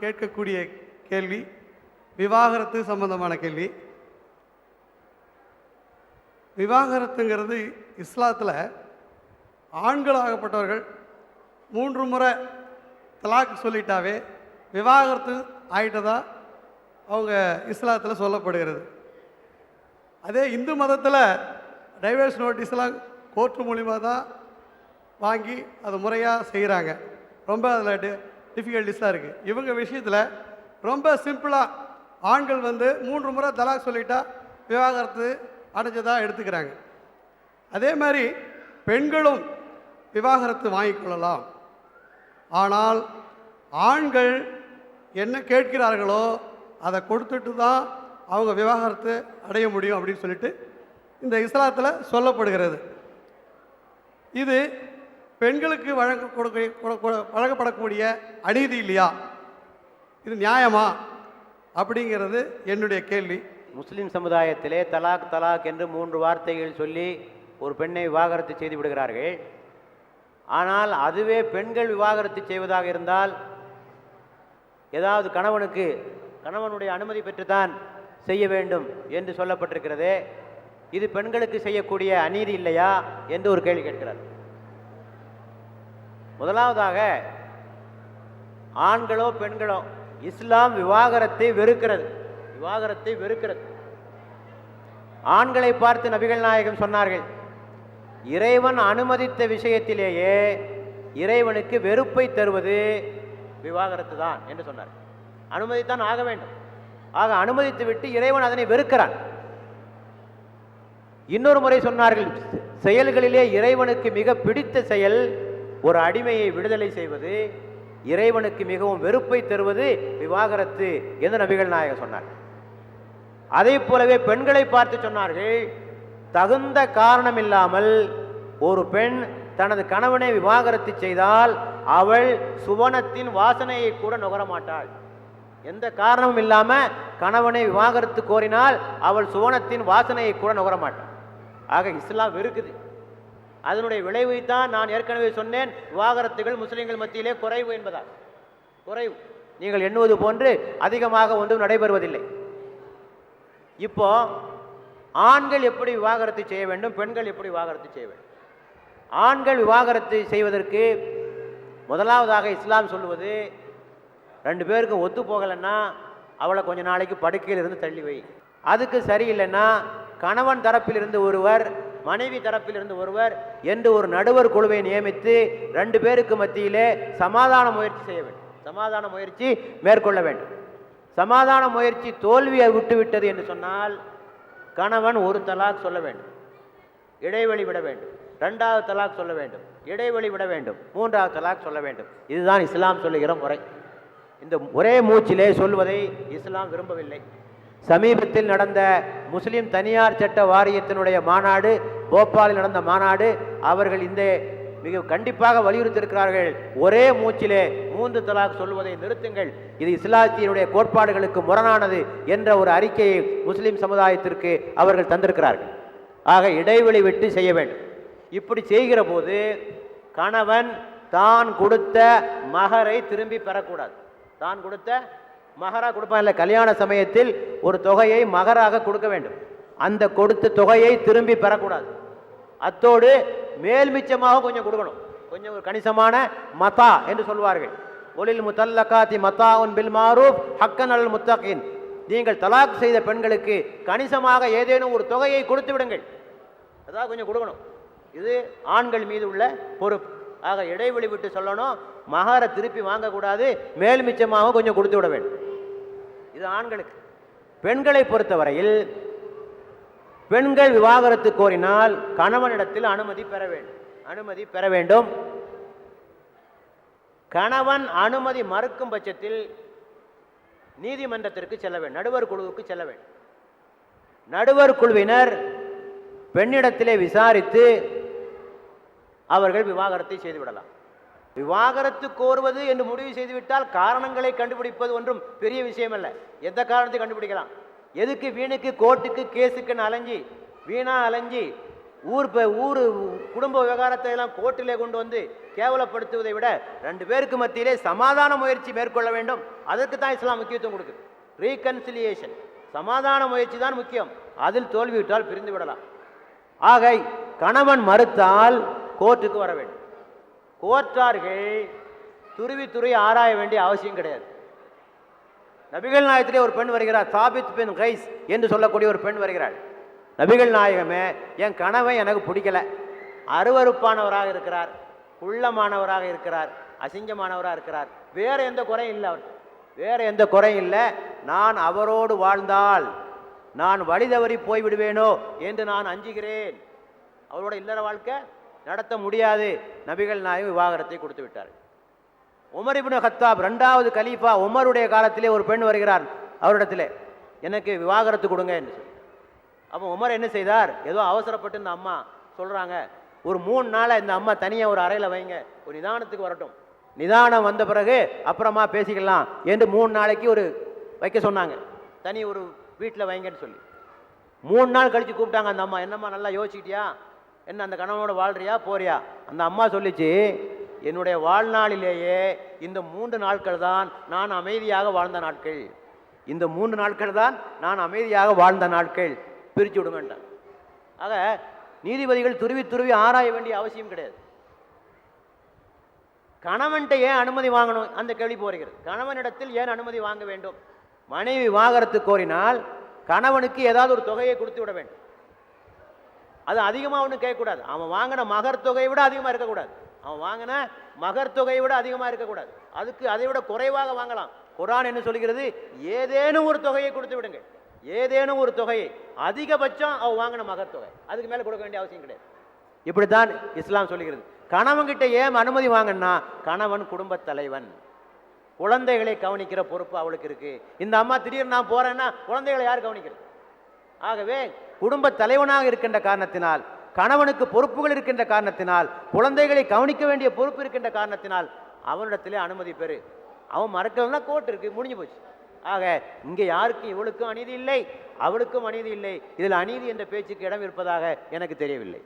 கேட்கக்கூடிய கேள்வி விவாகரத்து சம்பந்தமான கேள்வி. விவாகரத்துங்கிறது இஸ்லாத்தில் ஆண்களாகப்பட்டவர்கள் மூன்று முறை தலாக் சொல்லிட்டாவே விவாகரத்து ஆயிட்டதா அவங்க இஸ்லாத்தில் சொல்லப்படுகிறது. அதே இந்து மதத்தில் டைவர்ஸ் நோட்டீஸ்லாம் கோர்ட்டு மூலிமா தான் வாங்கி அதை முறையாக செய்கிறாங்க ரொம்ப அதில் டிஃபிகல்ட்டிஸாக இருக்குது இவங்க விஷயத்தில் ரொம்ப சிம்பிளாக ஆண்கள் வந்து மூன்று முறை தலாக் சொல்லிட்டா விவாகரத்து அடைஞ்சதாக எடுத்துக்கிறாங்க. அதே மாதிரி பெண்களும் விவாகரத்து வாங்கிக்கொள்ளலாம் ஆனால் ஆண்கள் என்ன கேட்கிறார்களோ அதை கொடுத்துட்டு தான் அவங்க விவாகரத்து அடைய முடியும் அப்படின்னு சொல்லிட்டு இந்த இஸ்லாத்தில் சொல்லப்படுகிறது. இது பெண்களுக்கு வழங்க கொடுக்க கொடு- வழங்கப்படக்கூடிய அநீதி இல்லையா? இது நியாயமா? அப்படிங்கிறது என்னுடைய கேள்வி. முஸ்லீம் சமுதாயத்திலே தலாக் தலாக் என்று மூன்று வார்த்தைகள் சொல்லி ஒரு பெண்ணை விவாகரத்து செய்து விடுகிறார்கள். ஆனால் அதுவே பெண்கள் விவாகரத்து செய்வதாக இருந்தால் ஏதாவது கணவனுக்கு கணவனுடைய அனுமதி பெற்றுத்தான் செய்ய வேண்டும் என்று சொல்லப்பட்டிருக்கிறதே. இது பெண்களுக்கு செய்யக்கூடிய அநீதி இல்லையா? என்று ஒரு கேள்வி கேட்கிறார். முதலாவதாக ஆண்களோ பெண்களோ இஸ்லாம் விவாகரத்தை வெறுக்கிறது. விவாகரத்தை வெறுக்கிறது. ஆண்களை பார்த்து நபிகள் நாயகம் சொன்னார்கள் இறைவன் அனுமதித்த விஷயத்திலேயே இறைவனுக்கு வெறுப்பை தருவது விவாகரத்து தான் என்று சொன்னார். அனுமதித்தான் ஆக வேண்டும். ஆக அனுமதித்து விட்டு இறைவன் அதனை வெறுக்கிறான். இன்னொரு முறை சொன்னார்கள் செயல்களிலே இறைவனுக்கு மிக பிடித்த செயல் ஒரு அடிமையை விடுதலை செய்வது இறைவனுக்கு மிகவும் வெறுப்பை தருவது விவாகரத்து என்று நபிகள் நாயகம் சொன்னார் அதே போலவே பெண்களை பார்த்து சொன்னார்கள் தகுந்த காரணம் இல்லாமல் ஒரு பெண் தனது கணவனை விவாகரத்து செய்தால் அவள் சுவனத்தின் வாசனையை கூட நுகரமாட்டாள் எந்த காரணமும் இல்லாமல் கணவனை விவாகரத்து கோரினால் அவள் சுவனத்தின் வாசனையை கூட நுகரமாட்டாள் ஆக இஸ்லாம் வெறுக்குது. அதனுடைய விளைவை தான் நான் ஏற்கனவே சொன்னேன். விவாகரத்துகள் முஸ்லீம்கள் மத்தியிலே குறைவு என்பதால். குறைவு. நீங்கள் எண்ணுவது போன்று அதிகமாக ஒன்றும் நடைபெறுவதில்லை. இப்போ ஆண்கள் எப்படி விவாகரத்து செய்ய வேண்டும்? பெண்கள் எப்படி விவாகரத்து செய்ய வேண்டும்? ஆண்கள் விவாகரத்து செய்வதற்கு முதலாவதாக இஸ்லாம் சொல்லுவது ரெண்டு பேருக்கும் ஒத்து போகலைன்னா அவளை கொஞ்ச நாளைக்கு படுக்கையில் இருந்து தள்ளி வை. அதுக்கு சரியில்லைன்னா கணவன் தரப்பிலிருந்து ஒருவர் மனைவி தரப்பிலிருந்து ஒருவர் என்று ஒரு நடுவர் குழுவை நியமித்து ரெண்டு பேருக்கு மத்தியிலே சமாதான முயற்சி செய்ய வேண்டும். சமாதான முயற்சி மேற்கொள்ள வேண்டும். சமாதான முயற்சி தோல்வியை விட்டுவிட்டது என்று சொன்னால் கணவன் ஒரு தலாக் சொல்ல வேண்டும். இடைவெளி விட வேண்டும். ரெண்டாவது தலாக் சொல்ல வேண்டும். இடைவெளி விட வேண்டும். மூன்றாவது தலாக் சொல்ல வேண்டும். இதுதான் இஸ்லாம் சொல்லுகிற முறை. இந்த ஒரே மூச்சிலே சொல்வதை இஸ்லாம் விரும்பவில்லை. சமீபத்தில் நடந்த முஸ்லிம் தனியார் சட்ட வாரியத்தினுடைய மாநாடு போபாலில் நடந்த மாநாடு அவர்கள் இந்த மிக கண்டிப்பாக வலியுறுத்தியிருக்கிறார்கள். ஒரே மூச்சிலே மூன்று தலாக் சொல்வதை நிறுத்துங்கள். இது இஸ்லாத்தியனுடைய கோட்பாடுகளுக்கு முரணானது என்ற ஒரு அறிக்கையை முஸ்லிம் சமுதாயத்திற்கு அவர்கள் தந்திருக்கிறார்கள். ஆக இடைவெளி விட்டு செய்ய வேண்டும். இப்படி செய்கிற போது கணவன் தான் கொடுத்த மகரை திரும்பி பெறக்கூடாது. தான் கொடுத்த மகராக கொடுப்பாங்கல்ல கல்யாண சமயத்தில் ஒரு தொகையை மகராக கொடுக்க வேண்டும். அந்த கொடுத்த தொகையை திரும்பி பெறக்கூடாது. அத்தோடு மேல் மிச்சமாக கொஞ்சம் கொடுக்கணும். கொஞ்சம் ஒரு கணிசமான மதா என்று சொல்வார்கள். ஒலில் முத்தல்லகாத்தி மத்தாவுன் பில் மாரூப் ஹக்கன் அல் முத்தகின். நீங்கள் தலாக் செய்த பெண்களுக்கு கணிசமாக ஏதேனும் ஒரு தொகையை கொடுத்து விடுங்கள். அதாவது கொஞ்சம் கொடுக்கணும். இது ஆண்கள் மீது உள்ள பொறுப்பு. ஆக இடைவெளி விட்டு சொல்லணும். மகாரை திருப்பி வாங்கக்கூடாது. மேல் மிச்சமாக கொஞ்சம் கொடுத்து விட வேண்டும். இது ஆண்களுக்கு. பெண்களை பொறுத்தவரையில் பெண்கள் விவாகரத்து கோரினால் கணவனிடத்தில் அனுமதி பெற வேண்டும். அனுமதி பெற வேண்டும். கணவன் அனுமதி மறுக்கும் பட்சத்தில் நீதிமன்றத்திற்கு செல்ல வேண்டும். நடுவர் குழுவுக்கு செல்ல வேண்டும். நடுவர் குழுவினர் பெண்ணிடத்திலே விசாரித்து அவர்கள் விவாகரத்தை செய்துவிடலாம் விவாகரத்து கோருவது என்று முடிவு செய்துவிட்டால் காரணங்களை கண்டுபிடிப்பது ஒன்றும் பெரிய விஷயம் அல்ல எந்த காரணத்தை கண்டுபிடிக்கலாம். எதுக்கு வீணுக்கு கோர்ட்டுக்கு கேஸுக்குன்னு அலைஞ்சி வீணாக அலைஞ்சி ஊர் ஊர் குடும்ப விவகாரத்தை எல்லாம் கோர்ட்டிலே கொண்டு வந்து கேவலப்படுத்துவதை விட ரெண்டு பேருக்கு மத்தியிலே சமாதான முயற்சி மேற்கொள்ள வேண்டும். அதற்கு தான் இஸ்லாம் முக்கியத்துவம் கொடுக்குது. ரீகன்சிலியேஷன் சமாதான முயற்சி தான் முக்கியம். அதில் தோல்விவிட்டால் பிரிந்து விடலாம். ஆக கணவன் மறுத்தால் கோர்ட்டுக்கு வர வேண்டும். கோர்ட்டார்கள் துருவி துறை ஆராய வேண்டிய அவசியம் கிடையாது. நபிகள் நாயகத்திலே ஒரு பெண் வருகிறார் சாபித் பின் கைஸ் என்று சொல்லக்கூடிய ஒரு பெண் வருகிறாள். நபிகள் நாயகமே என் கணவன் எனக்கு பிடிக்கல. அருவருப்பானவராக இருக்கிறார் குள்ளமானவராக இருக்கிறார் அசிங்கமானவராக இருக்கிறார். வேறு எந்த குறையும் இல்லை அவர் வேறு எந்த குறையும் இல்லை. நான் அவரோடு வாழ்ந்தால் நான் வழி தவறி போய்விடுவேனோ என்று நான் அஞ்சுகிறேன். அவரோட இல்லற வாழ்க்கை நடத்த முடியாது. நபிகள் நாயகம் விவாகரத்தை கொடுத்து விட்டார். உமர் இபின் ஹத்தாப் ரெண்டாவது கலீஃபா உமருடைய காலத்திலே ஒரு பெண் வருகிறார் அவரிடத்திலே. எனக்கு விவாகரத்து கொடுங்க என்று சொல்லி. அப்போ உமர் என்ன செய்தார்? ஏதோ அவசரப்பட்டு இந்த அம்மா சொல்கிறாங்க ஒரு மூணு நாளை இந்த அம்மா தனியாக ஒரு அறையில் வைங்க ஒரு நிதானத்துக்கு வரட்டும். நிதானம் வந்த பிறகு அப்புறமா பேசிக்கலாம் என்று மூணு நாளைக்கு ஒரு வைக்க சொன்னாங்க. தனி ஒரு வீட்டில் வைங்கன்னு சொல்லி. மூணு நாள் கழித்து கூப்பிட்டாங்க அந்த அம்மா என்னம்மா நல்லா யோசிச்சிட்டியா? என்ன அந்த கணவனோட வாழ்றியா போறியா? அந்த அம்மா சொல்லிச்சு என்னுடைய வாழ்நாளிலேயே இந்த மூன்று நாட்கள் தான் நான் அமைதியாக வாழ்ந்த நாட்கள். இந்த மூன்று நாட்கள் தான் நான் அமைதியாக வாழ்ந்த நாட்கள். பிரித்து விடுங்கன்ட்டான் ஆக நீதிபதிகள் துருவி துருவி ஆராய வேண்டிய அவசியம் கிடையாது. கணவன்கிட்ட ஏன் அனுமதி வாங்கணும்? அந்த கேள்வி போகிறீர்கள் கணவனிடத்தில் ஏன் அனுமதி வாங்க வேண்டும்? மனைவி விவாகரத்து கோரினால் கணவனுக்கு ஏதாவது ஒரு தொகையை கொடுத்து விட வேண்டும். அது அதிகமாக ஒன்றும் கேட்கக்கூடாது. அவன் வாங்கின மகர் தொகையை விட அதிகமாக இருக்கக்கூடாது. அவன் வாங்கின மகர் தொகையை விட அதிகமாக இருக்கக்கூடாது. அதுக்கு அதை விட குறைவாக வாங்கலாம். குரான் என்ன சொல்கிறது? ஏதேனும் ஒரு தொகையை கொடுத்து விடுங்க. ஏதேனும் ஒரு தொகையை. அதிகபட்சம் அவன் வாங்கின மகர் தொகை. அதுக்கு மேலே கொடுக்க வேண்டிய அவசியம் கிடையாது. இப்படித்தான் இஸ்லாம் சொல்லுகிறது கணவன்கிட்ட ஏன் அனுமதி வாங்கன்னா கணவன் குடும்பத் தலைவன். குழந்தைகளை கவனிக்கிற பொறுப்பு அவளுக்கு இருக்கு. இந்த அம்மா திடீர்னு நான் போறேன்னா குழந்தைகளை யார் கவனிக்கிறது? ஆகவே குடும்ப தலைவனாக இருக்கின்ற காரணத்தினால் கணவனுக்கு பொறுப்புகள் இருக்கின்ற காரணத்தினால் குழந்தைகளை கவனிக்க வேண்டிய பொறுப்பு இருக்கின்ற காரணத்தினால் அவனிடத்திலே அனுமதி பெறு. அவன் மறக்கலன்னா கோர்ட் இருக்கு முடிஞ்சு போச்சு. ஆக இங்கே யாருக்கும் இவளுக்கும் அநீதி இல்லை அவளுக்கும் அநீதி இல்லை. இதில் அநீதி என்ற பேச்சுக்கு இடம் இருப்பதாக எனக்கு தெரியவில்லை.